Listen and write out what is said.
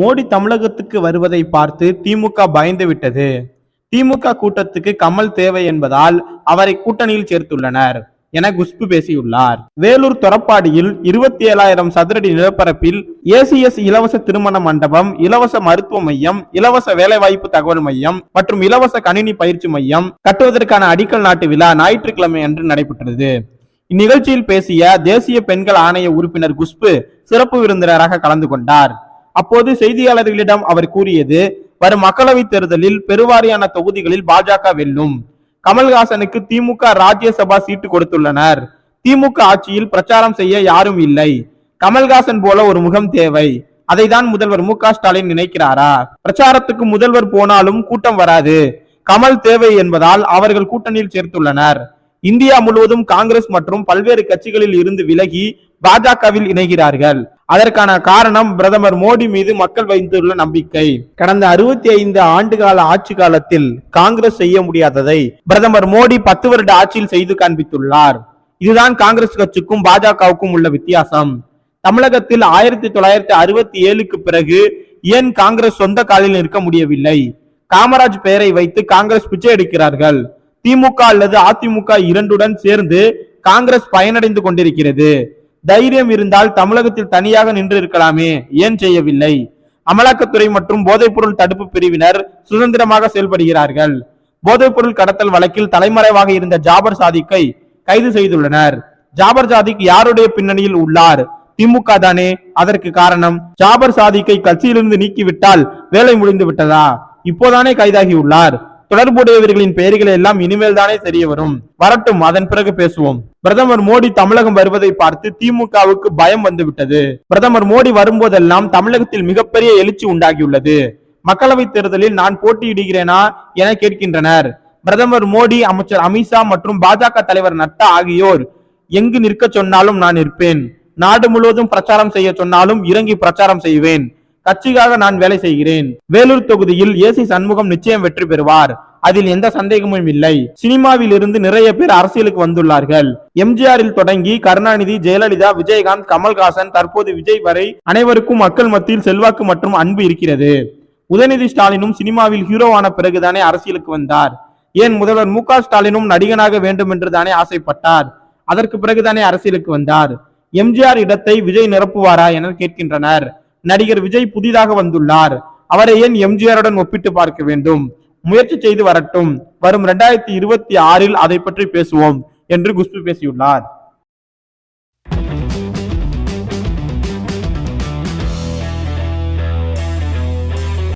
மோடி தமிழகத்துக்கு வருவதை பார்த்து திமுக பயந்து விட்டது திமுக கூட்டத்துக்கு கமல் தேவை என்பதால் அவரை கூட்டணியில் சேர்த்துள்ளனர் என குஷ்பு பேசியுள்ளார். வேலூர் தொரப்பாடியில் இருபத்தி ஏழாயிரம் சதுரடி நிலப்பரப்பில் ஏசிஎஸ் இலவச திருமண மண்டபம் இலவச மருத்துவ மையம் இலவச வேலைவாய்ப்பு தகவல் மையம் மற்றும் இலவச கணினி பயிற்சி மையம் கட்டுவதற்கான அடிக்கல் நாட்டு விழா ஞாயிற்றுக்கிழமை அன்று நடைபெற்றது. இந்நிகழ்ச்சியில் பேசிய தேசிய பெண்கள் ஆணைய உறுப்பினர் குஷ்பு சிறப்பு விருந்தினராக கலந்து கொண்டார். அப்போது செய்தியாளர்களிடம் அவர் கூறியது வரும் மக்களவைத் தேர்தலில் பெருவாரியான தொகுதிகளில் பாஜக வெல்லும். கமல்ஹாசனுக்கு திமுக ராஜ்யசபா சீட்டு கொடுத்துள்ளனர். திமுக ஆட்சியில் பிரச்சாரம் செய்ய யாரும் இல்லை. கமல்ஹாசன் போல ஒரு முகம் தேவை. அதைதான் முதல்வர் மு ஸ்டாலின் நினைக்கிறாரா? பிரச்சாரத்துக்கு முதல்வர் போனாலும் கூட்டம் வராது. கமல் தேவை என்பதால் அவர்கள் கூட்டணியில் சேர்த்துள்ளனர். இந்தியா முழுவதும் காங்கிரஸ் மற்றும் பல்வேறு கட்சிகளில் இருந்து விலகி பாஜகவில் இணைகிறார்கள். அதற்கான காரணம் பிரதமர் மோடி மீது மக்கள் வைத்துள்ள நம்பிக்கை. கடந்த அறுபத்தி ஐந்து ஆண்டு கால ஆட்சி காலத்தில் காங்கிரஸ் செய்ய முடியாததை பிரதமர் மோடி பத்து வருட ஆட்சியில் செய்து காண்பித்துள்ளார். இதுதான் காங்கிரஸ் கட்சிக்கும் பாஜகவுக்கும் உள்ள வித்தியாசம். தமிழகத்தில் ஆயிரத்தி தொள்ளாயிரத்தி அறுபத்தி ஏழுக்கு பிறகு ஏன் காங்கிரஸ் சொந்த காலில் நிற்க முடியவில்லை? காமராஜ் பெயரை வைத்து காங்கிரஸ் பிச்சை எடுக்கிறார்கள். திமுக அல்லது அதிமுக இரண்டுடன் சேர்ந்து காங்கிரஸ் பயனடைந்து கொண்டிருக்கிறது. தைரியம் இருந்தால் தமிழகத்தில் தனியாக நின்று இருக்கலாமே. ஏன் செய்யவில்லை? அமலாக்கத்துறை மற்றும் போதைப்பொருள் தடுப்பு பிரிவினர் சுதந்திரமாக செயல்படுகிறார்கள். போதைப்பொருள் கடத்தல் வழக்கில் தலைமறைவாக இருந்த ஜாபர் சாதிக்கை கைது செய்துள்ளனர். ஜாபர் சாதிக் யாருடைய பின்னணியில் உள்ளார்? திமுக தானே. அதற்கு காரணம் ஜாபர் சாதிக்கை கட்சியிலிருந்து நீக்கிவிட்டால் வேலை முடிந்து விட்டதா? இப்போதானே கைதாகி உள்ளார் தொடர்புடையவர்களின் பெயர்கள் எல்லாம் இனிமேல் தானே தெரிய வரும் வரட்டும் அதன் பிறகு பேசுவோம். பிரதமர் மோடி தமிழகம் வருவதை பார்த்து திமுகவுக்கு பயம் வந்துவிட்டது. பிரதமர் மோடி வரும்போதெல்லாம் தமிழகத்தில் மிகப்பெரிய எழுச்சி உண்டாகியுள்ளது. மக்களவைத் தேர்தலில் நான் போட்டியிடுகிறேனா என கேட்கின்றனர். பிரதமர் மோடி அமைச்சர் அமித்ஷா மற்றும் பாஜக தலைவர் நட்டா ஆகியோர் எங்கு நிற்க சொன்னாலும் நான் நிற்பேன். நாடு முழுவதும் பிரச்சாரம் செய்ய சொன்னாலும் இறங்கி பிரச்சாரம் செய்வேன். கட்சிக்காக நான் வேலை செய்கிறேன். வேலூர் தொகுதியில் ஏசி சண்முகம் நிச்சயம் வெற்றி பெறுவார். அதில் எந்த சந்தேகமும் இல்லை. சினிமாவில் இருந்து நிறைய பேர் அரசியலுக்கு வந்துள்ளார்கள். எம்ஜிஆரில் தொடங்கி கருணாநிதி ஜெயலலிதா விஜயகாந்த் கமல்ஹாசன் தற்போது விஜய் வரை அனைவருக்கும் மக்கள் மத்தியில் செல்வாக்கு மற்றும் அன்பு இருக்கிறது. உதயநிதி ஸ்டாலினும் சினிமாவில் ஹீரோவான பிறகுதானே அரசியலுக்கு வந்தார். ஏன் முதல்வர் மு ஸ்டாலினும் நடிகனாக வேண்டும் என்று தானே ஆசைப்பட்டார். அதற்கு பிறகுதானே அரசியலுக்கு வந்தார். எம்ஜிஆர் இடத்தை விஜய் நிரப்புவாரா என கேட்கின்றனர். நடிகர் விஜய் புதிதாக வந்துள்ளார். அவரை ஏன் எம்ஜிஆருடன் ஒப்பிட்டு பார்க்க வேண்டும்? முயற்சி செய்து வரட்டும். வரும் இரண்டாயிரத்தி இருபத்தி ஆறில் அதை பற்றி பேசுவோம். என்று குஷ்பு பேசியுள்ளார்.